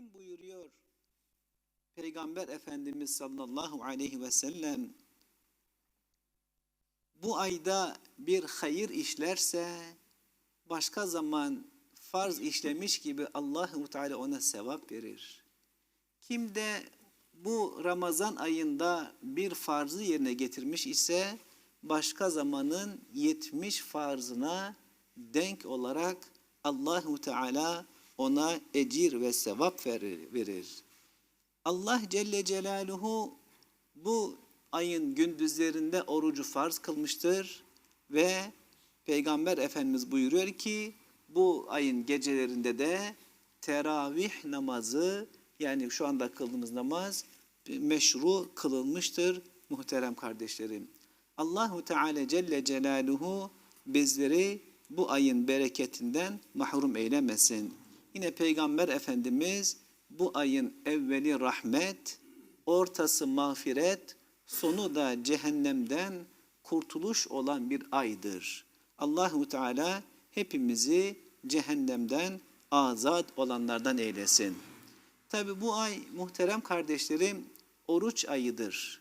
Kim buyuruyor? Peygamber Efendimiz sallallahu aleyhi ve sellem bu ayda bir hayır işlerse başka zaman farz işlemiş gibi Allahu Teala ona sevap verir. Kim de bu Ramazan ayında bir farzı yerine getirmiş ise başka zamanın 70 farzına denk olarak Allahu Teala ona ecir ve sevap verir. Allah Celle Celaluhu bu ayın gündüzlerinde orucu farz kılmıştır ve Peygamber Efendimiz buyuruyor ki bu ayın gecelerinde de teravih namazı yani şu anda kıldığımız namaz meşru kılınmıştır muhterem kardeşlerim. Allahu Teala Celle Celaluhu bizleri bu ayın bereketinden mahrum eylemesin. Yine Peygamber Efendimiz bu ayın evveli rahmet, ortası mağfiret, sonu da cehennemden kurtuluş olan bir aydır. Allahu Teala hepimizi cehennemden azat olanlardan eylesin. Tabi bu ay muhterem kardeşlerim oruç ayıdır.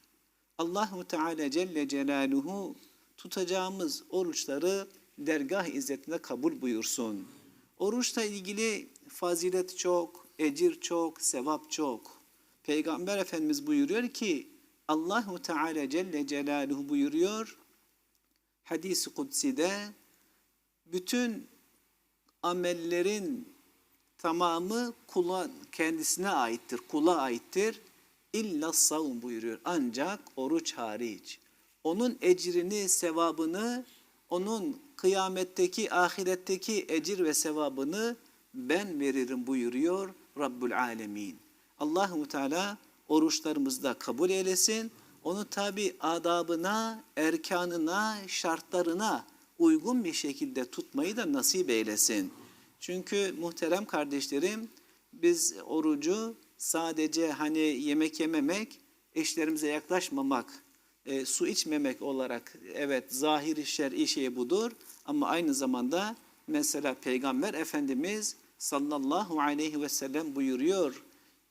Allahu Teala Celle Celaluhu tutacağımız oruçları dergah izzetinde kabul buyursun. Oruçla ilgili fazilet çok, ecir çok, sevap çok. Peygamber Efendimiz buyuruyor ki Allahu Teala Celle Celaluhu buyuruyor hadis-i kutsi'de bütün amellerin tamamı kula kendisine aittir, kula aittir. İlla savun buyuruyor. Ancak oruç hariç. Onun ecrini, sevabını, onun kıyametteki, ahiretteki ecir ve sevabını ben veririm buyuruyor Rabbul Alemin. Allahu Teala oruçlarımızda kabul eylesin. Onu tabi adabına, erkanına, şartlarına uygun bir şekilde tutmayı da nasip eylesin. Çünkü muhterem kardeşlerim biz orucu sadece hani yemek yememek, eşlerimize yaklaşmamak, e, su içmemek olarak evet zahiri şer'i şey budur ama aynı zamanda mesela Peygamber Efendimiz sallallahu aleyhi ve sellem buyuruyor.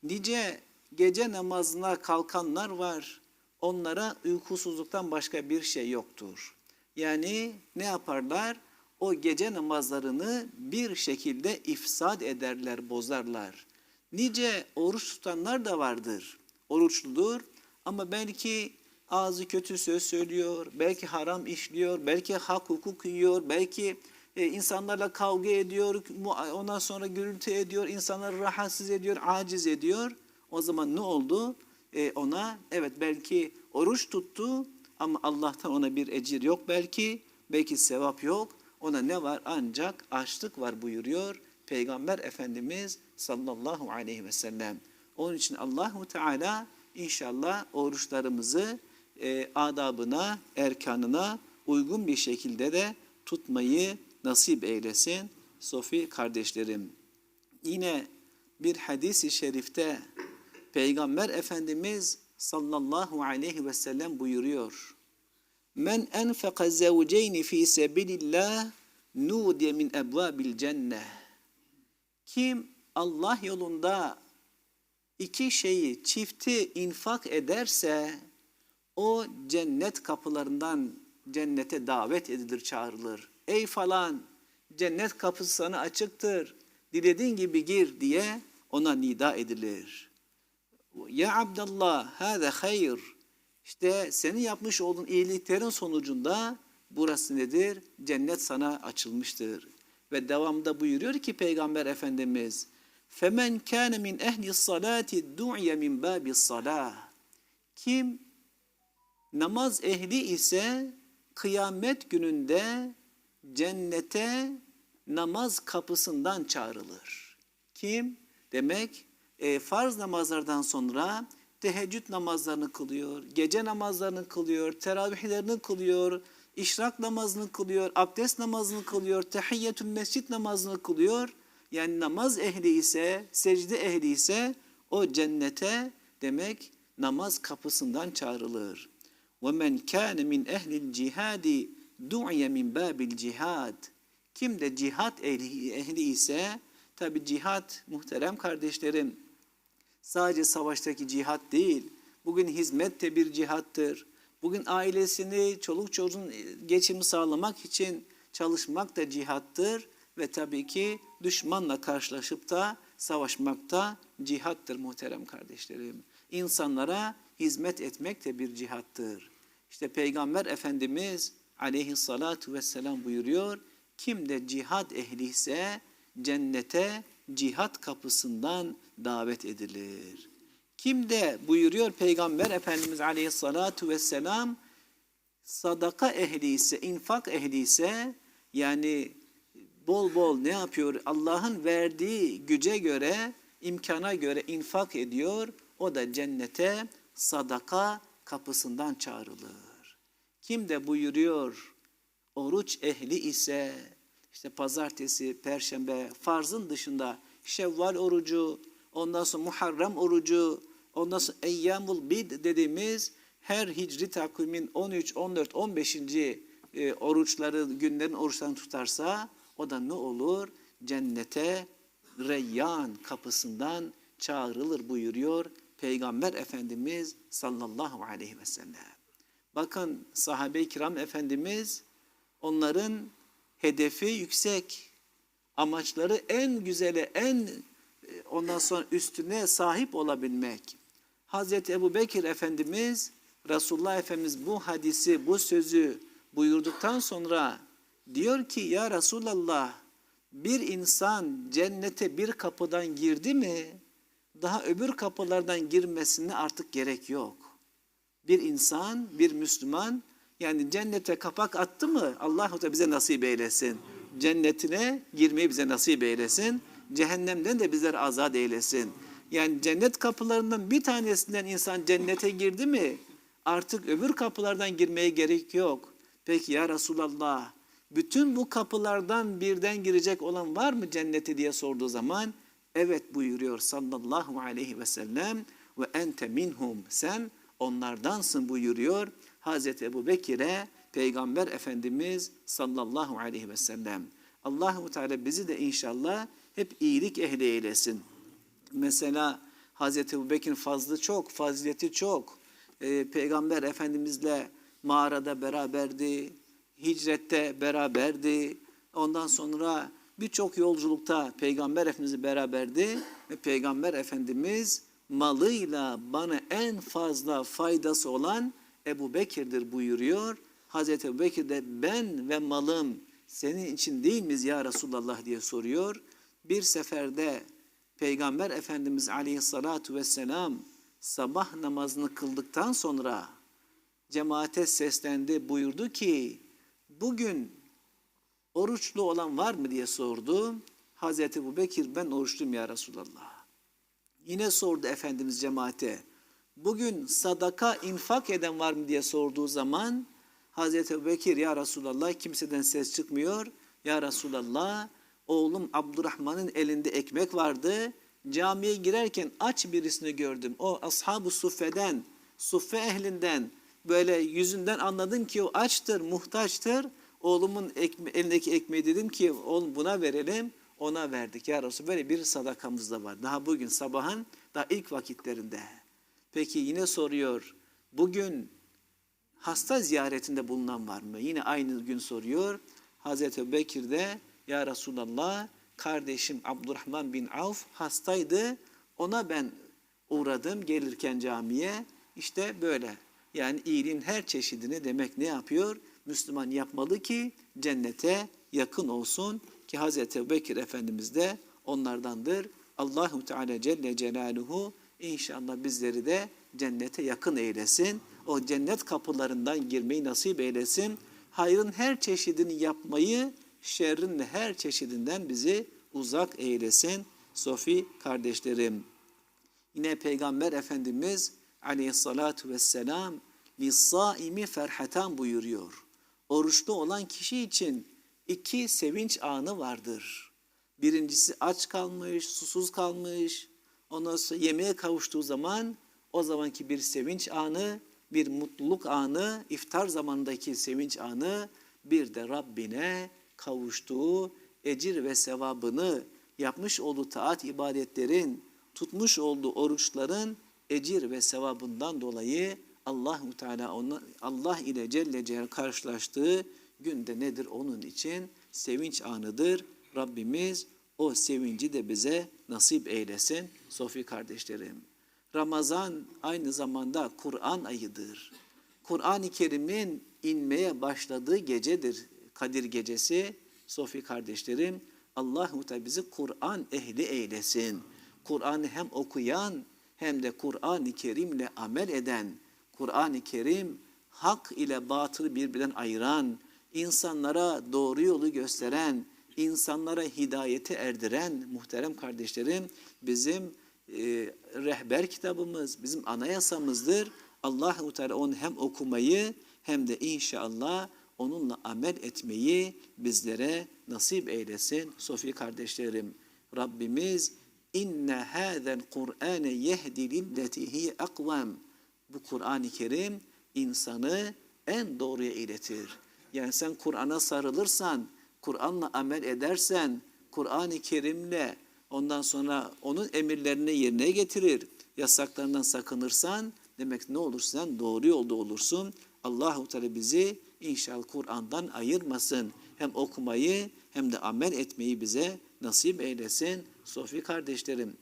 Nice gece namazına kalkanlar var. Onlara uykusuzluktan başka bir şey yoktur. Yani ne yaparlar? O gece namazlarını bir şekilde ifsad ederler, bozarlar. Nice oruç tutanlar da vardır. Oruçludur ama belki ağzı kötü söz söylüyor, belki haram işliyor, belki hak hukuk yiyor, belki e, insanlarla kavga ediyor, ondan sonra gürültü ediyor, insanları rahatsız ediyor, aciz ediyor. O zaman ne oldu? E, ona evet belki oruç tuttu ama Allah'tan ona bir ecir yok belki, belki sevap yok. Ona ne var? Ancak açlık var buyuruyor Peygamber Efendimiz sallallahu aleyhi ve sellem. Onun için Allahu Teala inşallah oruçlarımızı e, adabına, erkanına uygun bir şekilde de tutmayı nasip eylesin. Sofi kardeşlerim. Yine bir hadisi şerifte Peygamber Efendimiz sallallahu aleyhi ve sellem buyuruyor. Men enfeka zevceyni fi sebilillah nudiye min ebvabil cenneh. Kim Allah yolunda iki şeyi çifti infak ederse o cennet kapılarından cennete davet edilir, çağrılır. Ey falan cennet kapısı sana açıktır. Dilediğin gibi gir diye ona nida edilir. Ya Abdallah hâze hayır. İşte senin yapmış olduğun iyiliklerin sonucunda burası nedir? Cennet sana açılmıştır. Ve devamda buyuruyor ki Peygamber Efendimiz Femen kâne min ehli salati du'ye min babi salah. Kim namaz ehli ise kıyamet gününde cennete namaz kapısından çağrılır. Kim? Demek e, farz namazlardan sonra teheccüd namazlarını kılıyor, gece namazlarını kılıyor, teravihlerini kılıyor, işrak namazını kılıyor, abdest namazını kılıyor, tehiyyetül mescid namazını kılıyor. Yani namaz ehli ise, secde ehli ise o cennete demek namaz kapısından çağrılır. وَمَنْ كَانَ مِنْ اَهْلِ الْجِهَادِ دُعْيَ مِنْ بَابِ الْجِهَادِ Kim de cihat ehli, ehli ise, tabi cihat muhterem kardeşlerim, Sadece savaştaki cihat değil. Bugün hizmet de bir cihattır. Bugün ailesini, çoluk çocuğun geçimi sağlamak için çalışmak da cihattır. Ve tabii ki düşmanla karşılaşıp da savaşmak da cihattır muhterem kardeşlerim. İnsanlara hizmet etmek de bir cihattır. İşte Peygamber Efendimiz aleyhissalatu vesselam buyuruyor. Kim de cihat ehli ise cennete cihat kapısından davet edilir. Kim de buyuruyor Peygamber Efendimiz aleyhissalatu vesselam sadaka ehli ise, infak ehli ise yani bol bol ne yapıyor? Allah'ın verdiği güce göre, imkana göre infak ediyor. O da cennete sadaka kapısından çağrılır. Kim de buyuruyor oruç ehli ise işte pazartesi, perşembe farzın dışında Şevval orucu, ondan sonra Muharrem orucu, ondan sonra Eyyamul Bid dediğimiz her hicri takvimin 13, 14, 15. E, oruçları, günlerin oruçlarını tutarsa o da ne olur? Cennete Reyyan kapısından çağrılır buyuruyor Peygamber Efendimiz sallallahu aleyhi ve sellem. Bakın sahabe-i kiram Efendimiz onların hedefi yüksek, amaçları en güzele, en ondan sonra üstüne sahip olabilmek. Hazreti Ebu Bekir Efendimiz, Resulullah Efendimiz bu hadisi, bu sözü buyurduktan sonra diyor ki ya Resulallah bir insan cennete bir kapıdan girdi mi daha öbür kapılardan girmesine artık gerek yok. Bir insan, bir Müslüman yani cennete kapak attı mı Allah da bize nasip eylesin. Cennetine girmeyi bize nasip eylesin. Cehennemden de bizler azat eylesin. Yani cennet kapılarından bir tanesinden insan cennete girdi mi artık öbür kapılardan girmeye gerek yok. Peki ya Resulallah bütün bu kapılardan birden girecek olan var mı cennete diye sorduğu zaman evet buyuruyor sallallahu aleyhi ve sellem ve ente minhum sen onlardansın buyuruyor Hazreti Ebu Bekir'e Peygamber Efendimiz sallallahu aleyhi ve sellem. Allahu Teala bizi de inşallah hep iyilik ehli eylesin. Mesela Hazreti Ebu Bekir'in fazlı çok, fazileti çok. Ee, Peygamber Efendimizle mağarada beraberdi, hicrette beraberdi. Ondan sonra birçok yolculukta Peygamber Efendimizle beraberdi ve Peygamber Efendimiz malıyla bana en fazla faydası olan Ebu Bekir'dir buyuruyor. Hazreti Ebu Bekir de ben ve malım senin için değil miyiz ya Resulallah diye soruyor. Bir seferde Peygamber Efendimiz aleyhissalatu vesselam sabah namazını kıldıktan sonra cemaate seslendi buyurdu ki bugün oruçlu olan var mı diye sordu. Hazreti Ebu Bekir ben oruçluyum ya Resulallah. Yine sordu Efendimiz cemaate bugün sadaka infak eden var mı diye sorduğu zaman Hazreti Ebu Bekir ya Resulallah kimseden ses çıkmıyor. Ya Resulallah oğlum Abdurrahman'ın elinde ekmek vardı. Camiye girerken aç birisini gördüm. O ashab-ı suffeden, suffe ehlinden böyle yüzünden anladım ki o açtır, muhtaçtır. Oğlumun ekme elindeki ekmeği dedim ki oğlum buna verelim. Ona verdik ya Resulallah. Böyle bir sadakamız da var. Daha bugün sabahın daha ilk vakitlerinde. Peki yine soruyor. Bugün hasta ziyaretinde bulunan var mı? Yine aynı gün soruyor. Hazreti Bekir de ya Resulallah kardeşim Abdurrahman bin Avf hastaydı. Ona ben uğradım gelirken camiye. İşte böyle. Yani iyiliğin her çeşidini demek ne yapıyor? Müslüman yapmalı ki cennete yakın olsun ki Hazreti Bekir Efendimiz de onlardandır. Allahu Teala Celle Celaluhu inşallah bizleri de cennete yakın eylesin. O cennet kapılarından girmeyi nasip eylesin. Hayrın her çeşidini yapmayı, şerrin her çeşidinden bizi uzak eylesin. Sofi kardeşlerim. Yine Peygamber Efendimiz aleyhissalatu vesselam lissaimi ferhatan buyuruyor. Oruçlu olan kişi için iki sevinç anı vardır. Birincisi aç kalmış, susuz kalmış. Ondan sonra yemeğe kavuştuğu zaman o zamanki bir sevinç anı, bir mutluluk anı, iftar zamandaki sevinç anı, bir de Rabbine kavuştuğu ecir ve sevabını yapmış olduğu taat ibadetlerin tutmuş olduğu oruçların ecir ve sevabından dolayı Allahu Teala ona, Allah ile Celle Celal karşılaştığı günde nedir onun için sevinç anıdır. Rabbimiz o sevinci de bize nasip eylesin Sofi kardeşlerim. Ramazan aynı zamanda Kur'an ayıdır. Kur'an-ı Kerim'in inmeye başladığı gecedir Kadir gecesi. Sofi kardeşlerim Allahu Teala bizi Kur'an ehli eylesin. Kur'an'ı hem okuyan hem de Kur'an-ı Kerim'le amel eden, Kur'an-ı Kerim hak ile batılı birbirinden ayıran, insanlara doğru yolu gösteren, insanlara hidayete erdiren muhterem kardeşlerim bizim e, rehber kitabımız, bizim anayasamızdır. Allah-u Teala onu hem okumayı hem de inşallah onunla amel etmeyi bizlere nasip eylesin. Sofi kardeşlerim, Rabbimiz inne hâzel Kur'âne yehdi lilleti hiye akvam. Bu Kur'an-ı Kerim insanı en doğruya iletir. Yani sen Kur'an'a sarılırsan, Kur'an'la amel edersen, Kur'an-ı Kerim'le ondan sonra onun emirlerini yerine getirir, yasaklarından sakınırsan demek ne olursan doğru yolda olursun. Allahu Teala bizi inşallah Kur'an'dan ayırmasın. Hem okumayı hem de amel etmeyi bize nasip eylesin. Sofi kardeşlerim,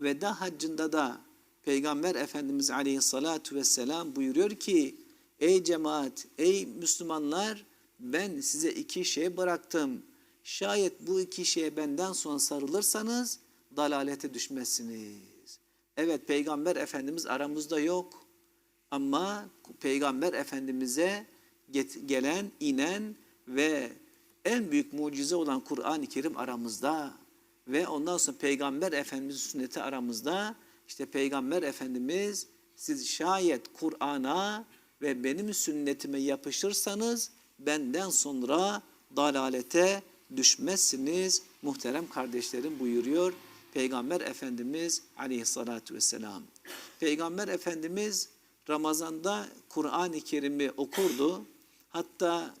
veda haccında da Peygamber Efendimiz Aleyhisselatü Vesselam buyuruyor ki Ey cemaat, ey Müslümanlar ben size iki şey bıraktım. Şayet bu iki şeye benden sonra sarılırsanız dalalete düşmezsiniz. Evet Peygamber Efendimiz aramızda yok. Ama Peygamber Efendimiz'e gelen, inen ve en büyük mucize olan Kur'an-ı Kerim aramızda ve ondan sonra Peygamber Efendimiz'in sünneti aramızda. İşte Peygamber Efendimiz siz şayet Kur'an'a ve benim sünnetime yapışırsanız benden sonra dalalete düşmezsiniz muhterem kardeşlerim buyuruyor Peygamber Efendimiz aleyhissalatü vesselam. Peygamber Efendimiz Ramazan'da Kur'an-ı Kerim'i okurdu. Hatta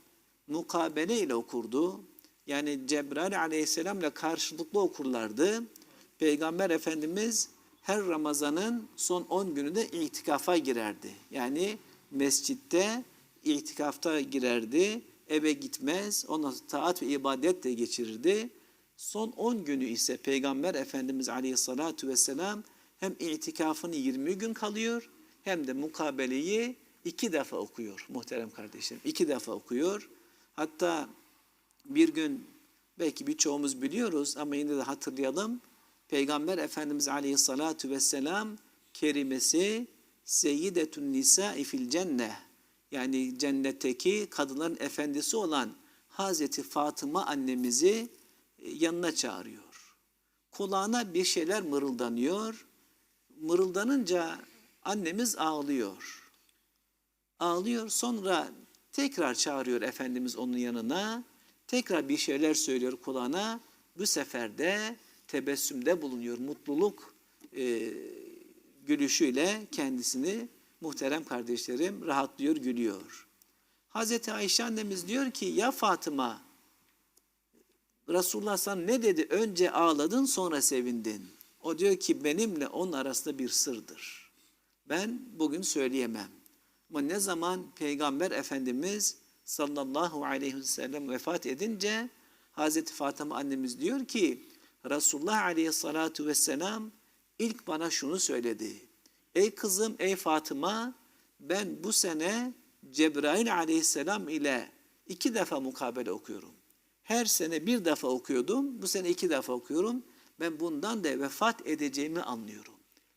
mukabele ile okurdu. Yani Cebrail aleyhisselam ile karşılıklı okurlardı. Peygamber Efendimiz her Ramazan'ın son 10 gününde itikafa girerdi. Yani mescitte itikafta girerdi, eve gitmez, ona taat ve ibadet de geçirirdi. Son 10 günü ise Peygamber Efendimiz Aleyhisselatü Vesselam hem itikafını 20 gün kalıyor hem de mukabeleyi iki defa okuyor muhterem kardeşlerim. iki defa okuyor. Hatta bir gün belki birçoğumuz biliyoruz ama yine de hatırlayalım. Peygamber Efendimiz Aleyhisselatü Vesselam kerimesi Seyyidetun Nisa'i fil cenneh yani cennetteki kadınların efendisi olan Hazreti Fatıma annemizi e, yanına çağırıyor. Kulağına bir şeyler mırıldanıyor. Mırıldanınca annemiz ağlıyor. Ağlıyor sonra tekrar çağırıyor Efendimiz onun yanına. Tekrar bir şeyler söylüyor kulağına. Bu sefer de tebessümde bulunuyor. Mutluluk e, gülüşüyle kendisini muhterem kardeşlerim rahatlıyor, gülüyor. Hazreti Ayşe annemiz diyor ki ya Fatıma Resulullah sana ne dedi? Önce ağladın sonra sevindin. O diyor ki benimle onun arasında bir sırdır. Ben bugün söyleyemem. Ama ne zaman Peygamber Efendimiz sallallahu aleyhi ve sellem vefat edince Hazreti Fatıma annemiz diyor ki Resulullah aleyhissalatu vesselam ilk bana şunu söyledi. Ey kızım, ey Fatıma, ben bu sene Cebrail aleyhisselam ile iki defa mukabele okuyorum. Her sene bir defa okuyordum, bu sene iki defa okuyorum. Ben bundan da vefat edeceğimi anlıyorum.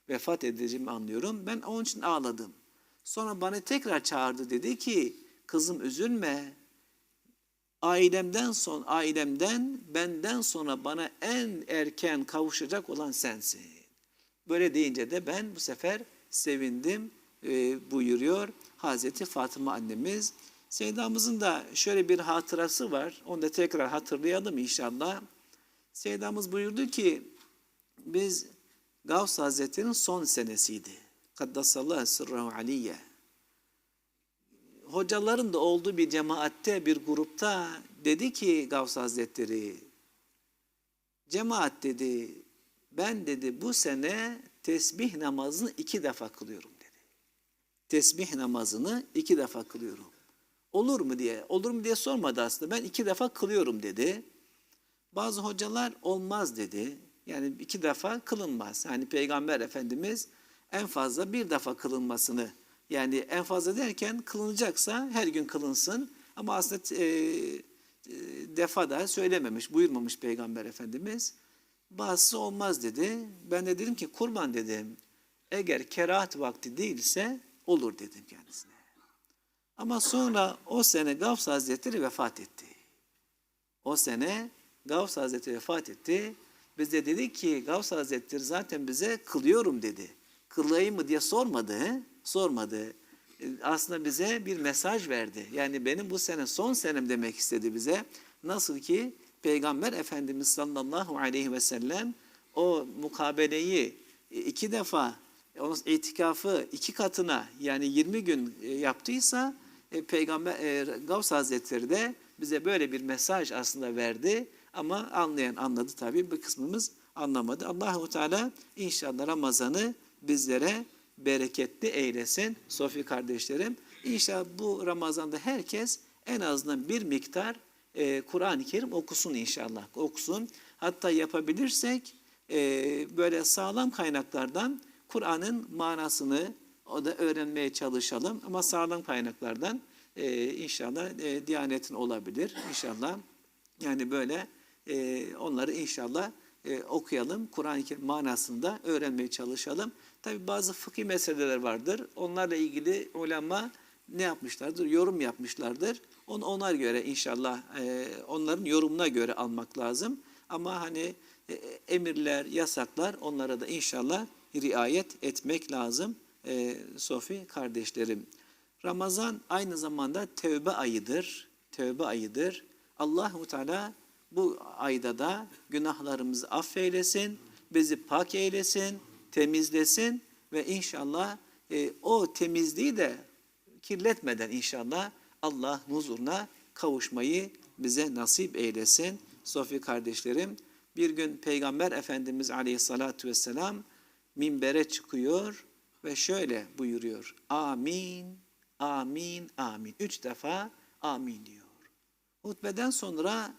Vefat edeceğimi anlıyorum. Ben onun için ağladım. Sonra bana tekrar çağırdı dedi ki, kızım üzülme. Ailemden son ailemden benden sonra bana en erken kavuşacak olan sensin. Böyle deyince de ben bu sefer sevindim e, buyuruyor Hazreti Fatıma annemiz. Seydamızın da şöyle bir hatırası var. Onu da tekrar hatırlayalım inşallah. Seydamız buyurdu ki biz Gavs Hazretleri'nin son senesiydi. Kaddasallahu sırrahu aliyye. Hocaların da olduğu bir cemaatte, bir grupta dedi ki Gavs Hazretleri, cemaat dedi, ben dedi bu sene tesbih namazını iki defa kılıyorum dedi. Tesbih namazını iki defa kılıyorum. Olur mu diye, olur mu diye sormadı aslında. Ben iki defa kılıyorum dedi. Bazı hocalar olmaz dedi. Yani iki defa kılınmaz. Yani Peygamber Efendimiz en fazla bir defa kılınmasını yani en fazla derken kılınacaksa her gün kılınsın ama aslında e, e, defa da söylememiş, buyurmamış Peygamber Efendimiz. Bazısı olmaz dedi. Ben de dedim ki kurban dedim. Eğer kerahat vakti değilse olur dedim kendisine. Ama sonra o sene Gavs Hazretleri vefat etti. O sene Gavs Hazretleri vefat etti. Biz de dedik ki Gavs Hazretleri zaten bize kılıyorum dedi. Kılayım mı diye sormadı. Sormadı. E, Aslında bize bir mesaj verdi. Yani benim bu sene son senem demek istedi bize. Nasıl ki Peygamber Efendimiz sallallahu aleyhi ve sellem o mukabeleyi iki defa onun itikafı iki katına yani 20 gün e, yaptıysa e, Peygamber e, Gavs Hazretleri de bize böyle bir mesaj aslında verdi ama anlayan anladı tabii bir kısmımız anlamadı. Allahu Teala inşallah Ramazan'ı bizlere bereketli eylesin Sofi kardeşlerim. İnşallah bu Ramazan'da herkes en azından bir miktar e, Kur'an-ı Kerim okusun inşallah. Okusun. Hatta yapabilirsek e, böyle sağlam kaynaklardan Kur'an'ın manasını o da öğrenmeye çalışalım. Ama sağlam kaynaklardan e, inşallah e, Diyanet'in olabilir. İnşallah yani böyle e, onları inşallah e, okuyalım. Kur'an-ı Kerim manasını da öğrenmeye çalışalım. Tabi bazı fıkhi meseleler vardır. Onlarla ilgili ulema ne yapmışlardır? Yorum yapmışlardır. Onu ona göre inşallah e, onların yorumuna göre almak lazım. Ama hani e, emirler, yasaklar onlara da inşallah riayet etmek lazım. E, Sofi kardeşlerim. Ramazan aynı zamanda tevbe ayıdır. Tevbe ayıdır. Allahu Teala bu ayda da günahlarımızı affeylesin, bizi pak eylesin, temizlesin ve inşallah e, o temizliği de kirletmeden inşallah Allah huzuruna kavuşmayı bize nasip eylesin. Sofi kardeşlerim, bir gün Peygamber Efendimiz Aleyhisselatü Vesselam minbere çıkıyor ve şöyle buyuruyor. Amin, amin, amin. Üç defa amin diyor. Hutbeden sonra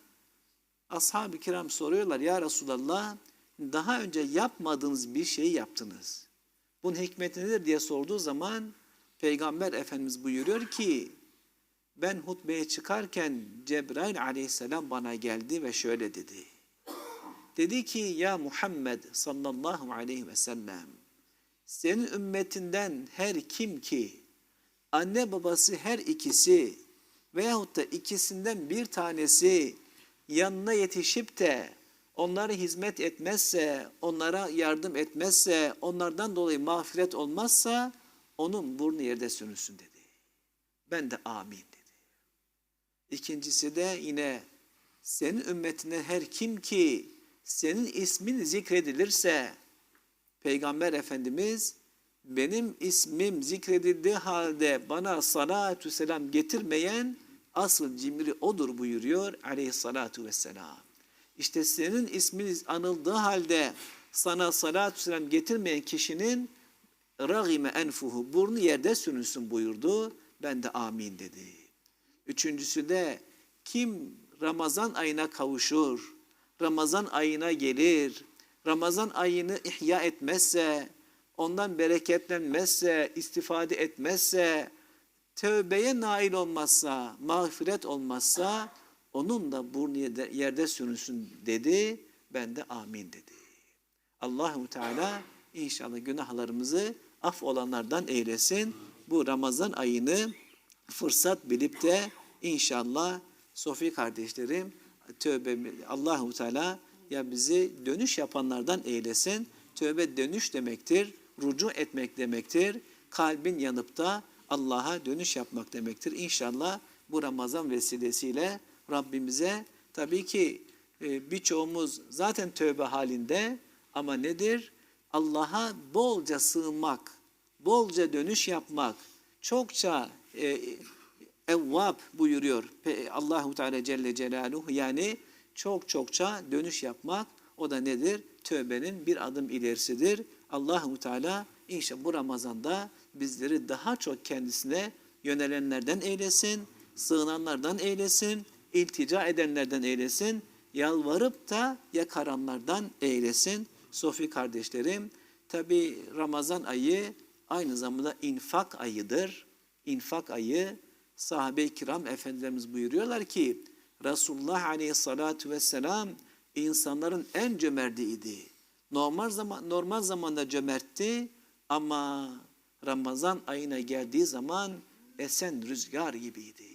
ashab-ı kiram soruyorlar ya Resulallah daha önce yapmadığınız bir şeyi yaptınız. Bunun hikmeti nedir diye sorduğu zaman Peygamber Efendimiz buyuruyor ki ben hutbeye çıkarken Cebrail aleyhisselam bana geldi ve şöyle dedi. Dedi ki ya Muhammed sallallahu aleyhi ve sellem senin ümmetinden her kim ki anne babası her ikisi veyahut da ikisinden bir tanesi yanına yetişip de onlara hizmet etmezse, onlara yardım etmezse, onlardan dolayı mağfiret olmazsa onun burnu yerde sürünsün dedi. Ben de amin dedi. İkincisi de yine senin ümmetine her kim ki senin ismin zikredilirse Peygamber Efendimiz benim ismim zikredildiği halde bana salatü selam getirmeyen asıl cimri odur buyuruyor aleyhissalatu vesselam. İşte senin isminiz anıldığı halde sana salatü selam getirmeyen kişinin ragime enfuhu burnu yerde sürünsün buyurdu. Ben de amin dedi. Üçüncüsü de kim Ramazan ayına kavuşur, Ramazan ayına gelir, Ramazan ayını ihya etmezse, ondan bereketlenmezse, istifade etmezse, tövbeye nail olmazsa, mağfiret olmazsa onun da burnu yerde, sürünsün dedi. Ben de amin dedi. Allahu Teala inşallah günahlarımızı af olanlardan eylesin. Bu Ramazan ayını fırsat bilip de inşallah Sofi kardeşlerim tövbe Allahu Teala ya bizi dönüş yapanlardan eylesin. Tövbe dönüş demektir, rucu etmek demektir. Kalbin yanıp da Allah'a dönüş yapmak demektir. İnşallah bu Ramazan vesilesiyle Rabbimize tabii ki e, birçoğumuz zaten tövbe halinde ama nedir? Allah'a bolca sığınmak, bolca dönüş yapmak, çokça e, evvab buyuruyor Allahu Teala Celle Celaluhu yani çok çokça dönüş yapmak o da nedir? tövbenin bir adım ilerisidir. Allahu Teala inşallah bu Ramazan'da bizleri daha çok kendisine yönelenlerden eylesin, sığınanlardan eylesin, iltica edenlerden eylesin, yalvarıp da yakaranlardan eylesin. Sofi kardeşlerim, tabi Ramazan ayı aynı zamanda infak ayıdır. İnfak ayı sahabe-i kiram efendilerimiz buyuruyorlar ki Resulullah aleyhissalatu vesselam insanların en cömertiydi. Normal zaman normal zamanda cömertti ama Ramazan ayına geldiği zaman esen rüzgar gibiydi.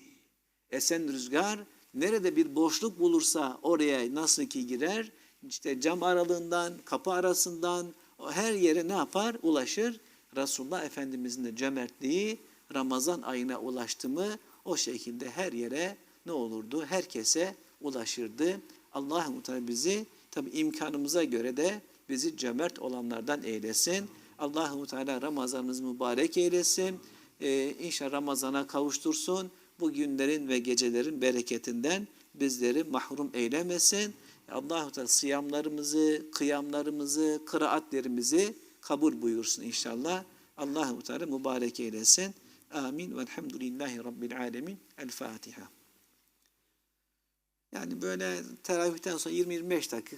Esen rüzgar nerede bir boşluk bulursa oraya nasıl ki girer, işte cam aralığından, kapı arasından her yere ne yapar? Ulaşır. Resulullah Efendimizin de cömertliği Ramazan ayına ulaştı mı o şekilde her yere ne olurdu? Herkese ulaşırdı. Allah-u Teala bizi tabi imkanımıza göre de bizi cömert olanlardan eylesin. Allahu Teala Ramazanımız mübarek eylesin. Ee, inşallah Ramazana kavuştursun. Bu günlerin ve gecelerin bereketinden bizleri mahrum eylemesin. Allahu Teala sıyamlarımızı, kıyamlarımızı, kıraatlerimizi kabul buyursun inşallah. Allahu Teala mübarek eylesin. Amin. Velhamdülillahi Rabbil alemin. El Fatiha. Yani böyle teravihten sonra 20-25 dakika